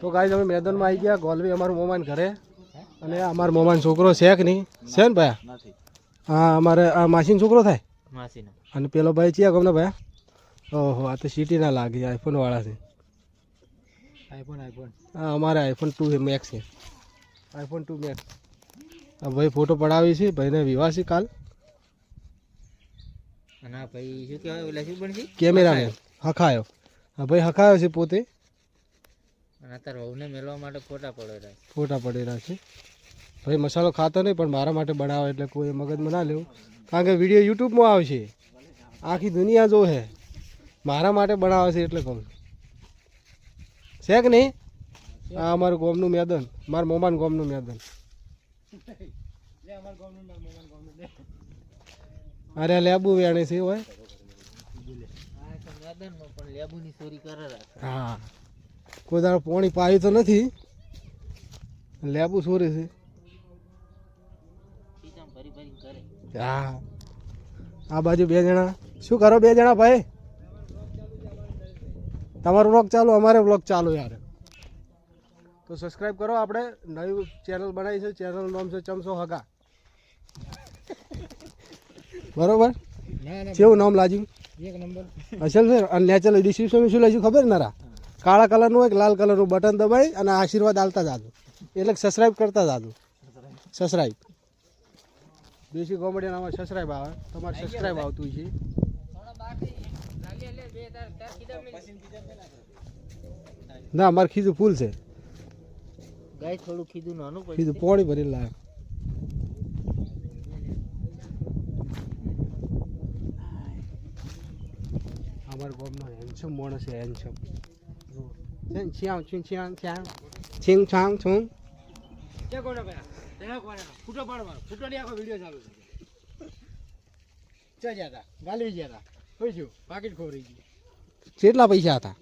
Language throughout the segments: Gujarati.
તો ગાય અમે મેદાનમાં આવી ગયા. ગોલવી અમારું મોમાન ઘરે. અને અમારો મોમાન છોકરો છે કે નહીં? છે ને ભાઈ? હા અમારે આ માસીનો છોકરો થાય? અને પેલો ભાઈ ચિયા ગમને ભાઈ? ઓહો આ તો સિટી ના લાગે આઈફોન વાળા છે આઈફોન આઈફોન હા અમારે આઈફોન ટુ મેક્સ છે. આઈફોન ટુ મેક્સ આ ભાઈ ફોટો પડાવી છે ભાઈને વિવાહ છે કાલ. કેમેરામેન હખાયો. હા ભાઈ હખાયો છે પોતે. અને અત્યારે વહુને મેળવા માટે ફોટા પડેલા ફોટા પડેલા છે. ભાઈ મસાલો ખાતો નહીં પણ મારા માટે બનાવે એટલે કોઈ મગજમાં ના લેવું. કારણ કે વીડિયો યુટ્યુબમાં આવશે. આખી દુનિયા જો હે મારા માટે બનાવે છે એટલે કહું છે. કે નહીં? આ અમારું ગોમનું મેદાન. મારા મોમાન ગોમનું મેદાન. અરે લેબુ વેણે છે હોય. મેદાનમાં પણ લેબુની ચોરી કરે હા. કોઈ દાડો પોણી પાયું તો નથી. લેબુ છોરે છે. હા. આ બાજુ બે જણા. શું કરો બે જણા ભાઈ? તમારો બ્લોગ ચાલુ અમારે બ્લોગ ચાલુ યાર. તો સબસ્ક્રાઈબ કરો આપણે. નવી ચેનલ બનાવી છે. ચેનલનું નામ છે ચમસો હગા. બરોબર? ના ના કેવું નામ લાજ્યું એક નંબર. અસલ છે? અને નેચરલ ડિસ્ક્રિપ્શન શું લાગ્યું ખબર નરા કાળા કલરનું હોય કે લાલ કલરનું બટન દબાવી અને આશીર્વાદ આલતા જાદુ એટલે સબસ્ક્રાઈબ કરતા જાદુ સબસ્ક્રાઈબ દેશી કોમેડિયન આમાં સબસ્ક્રાઇબ આવે. તમારે સબસ્ક્રાઈબ આવતું છે. ના અમારે ખીધું ફૂલ છે. ગાય થોડું કીધું નાનું કીધું પોણી ભરી લાવે. અમારા ગામનો હેન્ડસમ માણસ છે હેન્ડસમ છ્યામ છું છ્યામ છ્યામ છીંગ છાંગ છું ફૂટો પાડવાનો ફૂટો ની આખો વીડિયો ચાલુ છે ચા ગયા હતા ગાલી ગયા હતા હોય છું પાકીટ ખોરી ગયું કેટલા પૈસા હતા?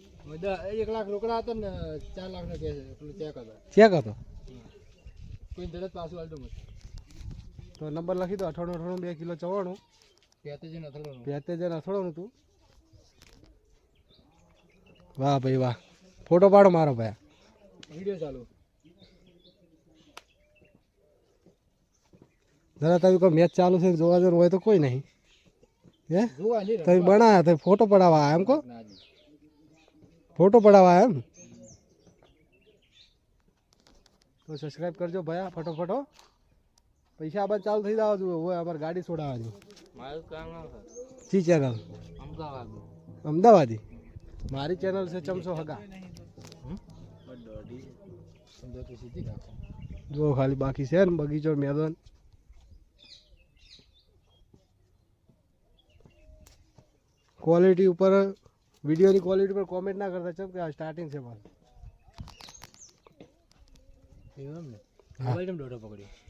એક લાખ રોકડા હતા ને ચાર લાખ નો કેસ ચેક હતો. ચેક હતો કોઈ દરજ પાછું હાલતું નથી તો નંબર લખી દો અઠાણું અઠાણું બે કિલો ચવાણું. પેતે જ નથી બે જણ અથડોનું તું વાહ ભાઈ વાહ. ફોટો પાડો મારો ભાઈ. વીડિયો ચાલુ. જરા તમે કોઈ મેચ ચાલુ છે જોવા જવાનું હોય તો કોઈ નહીં. હે? જોવા નહીં તમે બનાયા તો ફોટો પડાવવા આયા એમ કહો? ફોટો પડાવવા આયા એમ? તો સબસ્ક્રાઇબ કરજો ભયા ફટોફટો પૈસા આ બાદ ચાલુ થઈ જવા જોઈએ. હોય અમારે ગાડી છોડાવવા જોઈએ મારું કામ ના થાય જી ચેનલ અમદાવાદ. અમદાવાદી. મારી ચેનલ છે ચમસો હગા દોઢી સમજો તો સીધી રાખો જો ખાલી બાકી છે ને બગીચો મેદાન. ક્વોલિટી ઉપર વિડીયોની ક્વોલિટી પર કોમેન્ટ ના કરતા ચમ કે આ સ્ટાર્ટિંગ છે ને?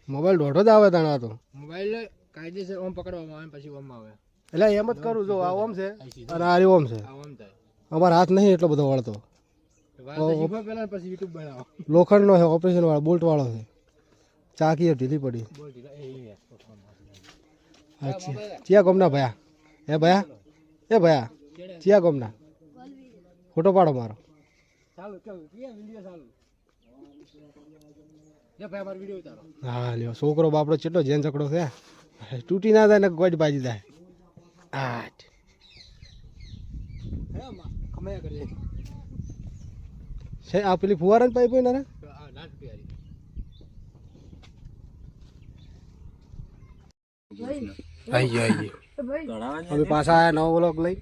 મોબાઈલ ઢોઢો દોઢો જ આવે તાણા તો. મોબાઈલ કાયદેસર ઓમ પકડવામાં આવે પછી ઓમ આવે. એટલે એમ જ કરું જો આ ઓમ છે અને આ ઓમ છે. આ ઓમ થાય. અમારો હાથ નહીં એટલો બધો વળતો. બનાવો. લોખંડનો છે ઓપરેશન વાળો બોલ્ટ વાળો છે. ચાકી ઢીલી પડી. અચ્છા ચિયા ગોમના ભયા. એ ભયા? એ ભયા? ચિયા ગોમના? ફોટો પાડો મારો. હા લ્યો છોકરો બાપડો ચેટલો જેન ચકડો છે તૂટી ના થાય ને ગોજ બાજી જાય. આઠ. હે છે આ પેલી ફુવારાની પાઇપ હોય ને હવે પાછા આયા નવો બ્લોક લઈ.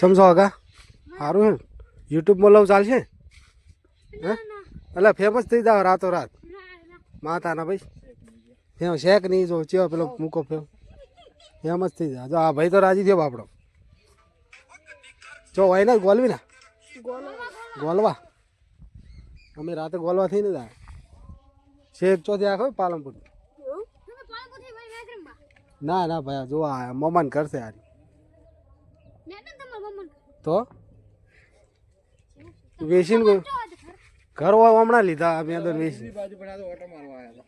સમજો આગા? સારું હે યુટ્યુબમાં લવ ચાલશે? હે? એટલે ફેમસ થઈ જાવ રાતો રાત માતાના ભાઈ. ફેમ શેક નહીં જો ચેવો પેલો મૂકો ફેમ. ફેમસ થઈ જાય જો આ ભાઈ તો રાજી થયો બાપડો. જો હોય ને ગોલવી ને? ગોલવા. અમે રાતે ગોલવા થઈને જાય શેક ચોથી આખો પાલનપુર. ના ના ભાઈ જો આ મમાન કરશે યાર તો વેસીન ઘર હોય હમણાં લીધા અમે અંદર આ તો ઓટો મારવા આવ્યા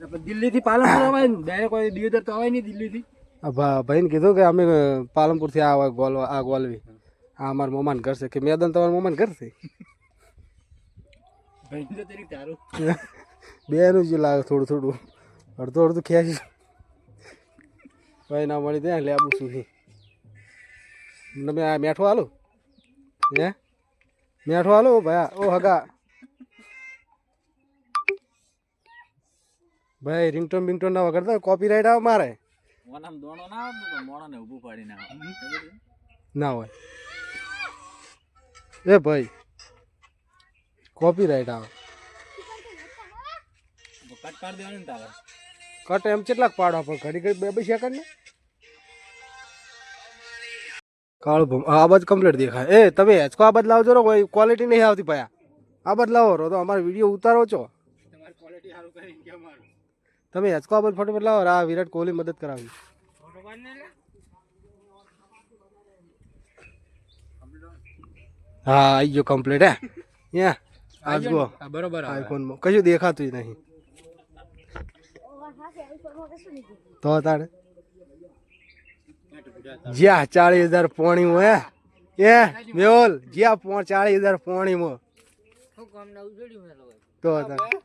હતા. દિલ્હી થી પાલનપુર અવાય ને ડાયરેક્ટ કોઈ દિયોદર તો અવાય નહીં દિલ્હી થી ભાઈને કીધું કે અમે પાલનપુરથી આ ગોલ આ ગોલવી. આ અમારા મોમાન ઘર છે. કે મેદાન તમારા મોમાન ઘર છે? બેનું જ લાગે થોડું થોડું. અડધું અડધું ખેંચી. ભાઈ ના મળી ત્યાં લેબુ સુધી. તમે આ મેઠો હાલો હે? મેઠો હાલો ભાઈ. ઓ હગા. ભાઈ રિંગટોન બિંગટોન ના વગર કોપીરાઇટ આવે મારે. મોનામ દોણો ના આવતો તો મોણાને ઊભું પાડીને આવે. ના હોય. એ ભાઈ કોપીરાઇટ આવે. કટ પાડી દેવાનું ને તારે. કટ એમ કેટલાક પાડવા પણ ઘડી ઘડી બે બે સેકન્ડ ને. કાળું ભમ આ બાજ કમ્પ્લીટ દેખાય. એ તમે હેચકો આ બાજ લાવજો ને કોઈ ક્વોલિટી નહીં આવતી ભાઈ આ બાજ લાવો તો અમારો વીડિયો ઉતારો છો. તમારી ક્વોલિટી સારું કરીને કેમ મારું? તમે હેચકો આ બાજ ફટોફટ લાવો રે આ વિરાટ કોહલી મદદ કરાવી. ફોટો પાડ ને હા આવી ગયો કમ્પ્લીટ હે? યા આજ ગો હા બરોબર આવે. આઈફોનમાં કશું દેખાતું જ નહીં. તો તારે? જ્યાં ચાલીસ હજાર પોણી હે? એ મેહોલ જ્યાં પો ચાલીસ હજાર પોણીમાં હું કામ ના ઉજળ્યું મેં લોકો તો તારે?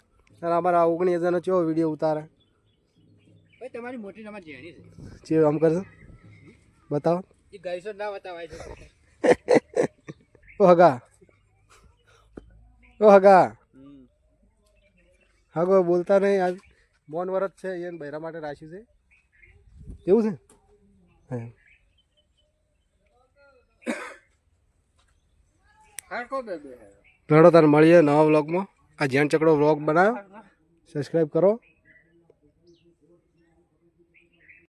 તારે અમારા ઓગણીસ હજારનો ચેવો વીડિયો ઉતારે? ભાઈ તમારી મોટી તમારી જેની છે. જે આમ કરશો? બતાવો. એ ગાઈસો ના બતાવાય છે. ઓ હગા. ઓ હગા. હગો બોલતા નહીં. આજ બોન વરત છે એને બૈરા માટે રાખ્યું છે. એવું છે? લડો તાર મળીએ નવા વ્લોગમાં. આ જૈન ચકડો વ્લોગ બનાવ્યો સબસ્ક્રાઈબ કરો.